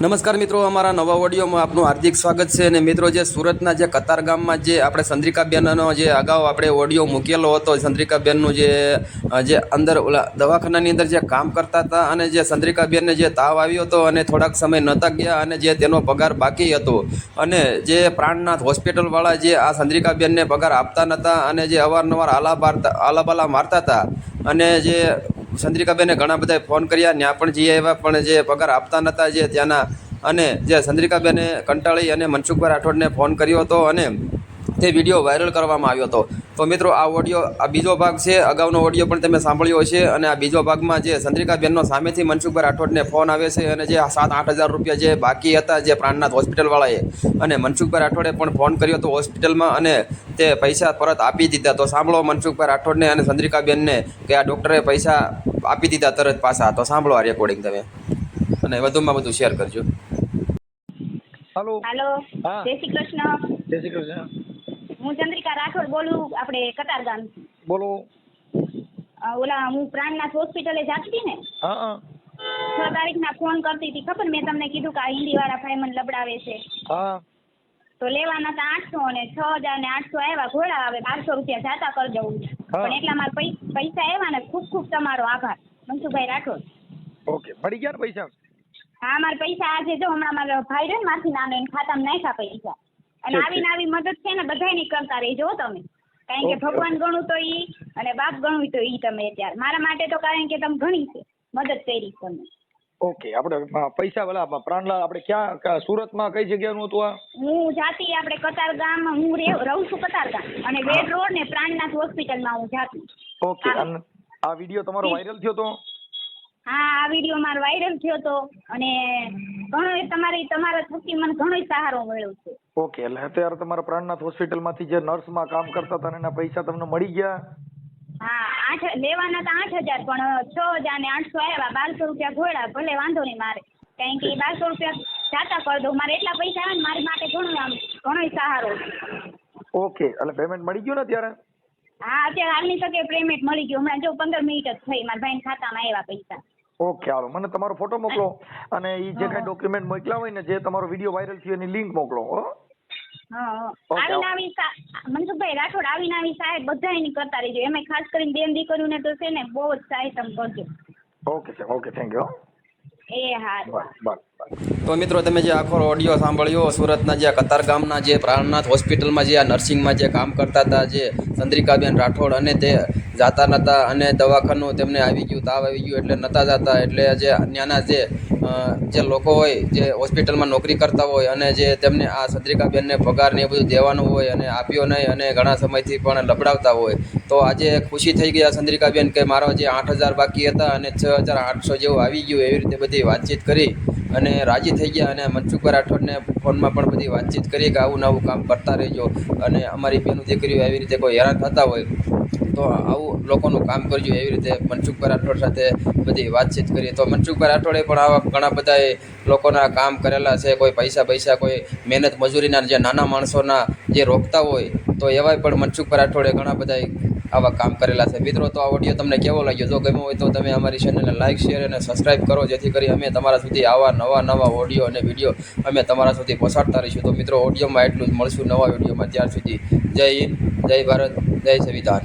નમસ્કાર મિત્રો, અમારા નવા ઓડિયોમાં આપનું હાર્દિક સ્વાગત છે અને મિત્રો, જે સુરતના જે કતાર ગામમાં જે આપણે ચંદ્રિકાબેનનો જે અગાઉ આપણે ઓડિયો મૂકેલો હતો ચંદ્રિકાબેનનું જે જે અંદર ઓલા દવાખાનાની અંદર જે કામ કરતા હતા અને જે ચંદ્રિકાબેનને જે તાવ આવ્યો હતો અને થોડાક સમય નહોતા ગયા અને જે તેનો પગાર બાકી હતો અને જે પ્રાણનાથ હોસ્પિટલવાળા જે આ ચંદ્રિકાબેનને પગાર આપતા નહોતા અને જે અવારનવાર આલા બારતા આલાબાલા મારતા હતા અને જે ચંદ્રિકાબેને ઘણા બધા ફોન કર્યા ત્યાં પણ જઈ આવ્યા, પણ જે પગાર આપતા નહોતા જે ત્યાંના. અને જે ચંદ્રિકાબેને કંટાળી અને મનસુખભાઈ રાઠોડને ફોન કર્યો હતો અને તે વીડિયો વાયરલ કરવામાં આવ્યો હતો. તો મિત્રો આ ઓડિયો આ બીજો ભાગ છે. અગાઉનો ઓડિયો પણ તમે સાંભળ્યો છે અને આ બીજો ભાગમાં જે ચંદ્રિકાબેનનો સામેથી મનસુખભાઈ રાઠોડને ફોન આવે છે અને જે આ સાત આઠ હજાર રૂપિયા જે બાકી હતા જે પ્રાણનાથ હોસ્પિટલવાળાએ અને મનસુખભાઈ રાઠોડે પણ ફોન કર્યો હતો હોસ્પિટલમાં અને તે પૈસા પરત આપી દીધા. તો સાંભળો મનસુખભાઈ રાઠોડને અને ચંદ્રિકાબેનને કે આ ડૉક્ટરે પૈસા આપી દીધા તરત પાછા. તો સાંભળો આ રેકોર્ડિંગ તમે. અને વધુમાં વધુ શેર કરજો. હેલો હેલો જય શ્રી કૃષ્ણ. જય શ્રી કૃષ્ણ. હું ચંદ્રિકા રાઠોડ બોલું આપણે કતાર ગામ બોલો. ઓલા હું પ્રાણનાથ હોસ્પિટલે જાતી હતી ને? હા હા. છ તારીખના ફોન કરતી હતી. ખબર? મેં તમને કીધું કે આ હિન્દી વાળા ભાઈ મને લબડાવે છે. હા. તો લેવાના હતા આઠસો અને છ હજાર ને આઠસો આવ્યા. ઘોડા હવે બારસો રૂપિયા જાતા કરી દઉં પણ એટલા મારા પૈસા આવ્યા ને ખૂબ ખૂબ તમારો આભાર. મનસુખભાઈ રાઠોડ. ઓકે. મળી ગયા પૈસા? હા મારા પૈસા આજે જો હમણાં મારો ભાઈ રહ્યો ને માથી નાનો એને ખાતામાં નાખ્યા પૈસા. અને આવી આવી મદદ છે ને બધાયની કરતા રહેજો તમે. કારણ કે ભગવાન ગણું તો ઈ અને બાપ ગણું તો ઈ તમે અત્યારે. મારા માટે તો કારણ કે તમે ઘણી છે મદદ કરી તમે ઓકે આપણે પૈસા પેલા પ્રાણલાલ આપણે ક્યાં સુરતમાં કઈ જગ્યાનું હતું આ? હું જાતી આપણે કતાર ગામ હું રહે- રહું છું કતાર ગામ. અને વેડ રોડ ને પ્રાણનાથ હોસ્પિટલમાં હું જાતી. ઓકે આ વીડિયો તમારો વાયરલ થયો તો? હા આ વીડિયો મારો વાયરલ થયો તો. અને ઘણો તમારી તમારા થકી મને ઘણો સહારો મળ્યો છે. ઓકે એટલે અત્યારે તમારા પ્રાણનાથ હોસ્પિટલમાંથી જે નર્સમાં કામ કરતા હતા એના પૈસા તમને મળી ગયા? હા આઠ લેવાના હતા આઠ હજાર પણ છ હજાર ને આઠસો આવ્યા બારસો રૂપિયા ઘોડા ભલે વાંધો નહીં મારે. કારણ કે બારસો રૂપિયા જાતા કરી દઉં મારે એટલા પૈસા આવે ને મારી માટે ઘણો આમ ઘણો સહારો. ઓકે એટલે પેમેન્ટ મળી ગયું ને ત્યારે હા અત્યારે હાલની તકે પેમેન્ટ મળી ગયું. હમણાં જો પંદર મિનિટ જ થઈ મારા ભાઈ ખાતામાં આવ્યા પૈસા. ઓકે હાલો. મને તમારો ફોટો મોકલો અને એ જે કઈ ડોક્યુમેન્ટ મોકલા હોય ને જે તમારો વીડિયો વાયરલ થયો એની લિંક મોકલો હો. મનસુખભાઈ રાઠોડ આવીને આવી સાહેબ બધા એની કરતા રહેજો. એમાં ખાસ કરીને બેન દીકરીઓને તો છે ને બહુ જ સહાયતા કરજો. Okay sir okay thank you તો મિત્રો તમે જે આખો ઓડિયો સાંભળ્યો સુરતના જે કતાર ગામના જે પ્રાણનાથ હોસ્પિટલમાં જે આ નર્સિંગમાં જે કામ કરતા હતા જે ચંદ્રિકાબેન રાઠોડ અને તે જાતા નહોતા અને દવાખાનું તેમને આવી ગયું તાવ આવી ગયું એટલે નહોતા જતા એટલે જે નાના જે જે લોકો હોય, જે હોસ્પિટલમાં નોકરી કરતા હોય અને જે તેમને આ ચંદ્રિકાબેનને પગાર ને એ બધું દેવાનું હોય અને આપ્યો નહીં અને ઘણા સમયથી પણ લબડાવતા હોય, તો આજે ખુશી થઈ આ ચંદ્રિકાબેન કે મારો જે આઠ હજાર બાકી હતા અને છ હજાર આઠસો જેવું આવી ગયું એવી રીતે બધી વાતચીત કરી. અને રાજી થઈ ગયા અને મનસુખભાઈ રાઠોડને ફોનમાં પણ બધી વાતચીત કરી કે આવું નવું કામ કરતા રહેજો અને અમારી બેનું દીકરીઓ એવી રીતે કોઈ હેરાન થતા હોય તો આવું લોકોનું કામ કરજો એવી રીતે મનસુખભાઈ રાઠોડ સાથે બધી વાતચીત કરી તો મનસુખભાઈ રાઠોડે પણ આવા ઘણા બધા લોકોના કામ કરેલા છે. કોઈ પૈસા પૈસા, કોઈ મહેનત મજૂરીના જે નાના માણસોના જે રોકતા હોય તો એવાય પણ મનસુખભાઈ રાઠોડે ઘણા બધા આવા કામ કરેલા છે. મિત્રો, તો આ ઓડિયો તમને કેવો લાગ્યો? જો ગમ્યો હોય તો તમે અમારી ચેનલને લાઇક શેર અને સબસ્ક્રાઈબ કરો, જેથી કરી અમે તમારા સુધી આવા નવા નવા ઓડિયો અને વીડિયો અમે તમારા સુધી પહોંચાડતા રહીશું. તો મિત્રો ઓડિયોમાં એટલું જ મળશું નવા વિડીયોમાં ત્યાર સુધી જય હિન્દ, જય ભારત, જય સંવિધાન.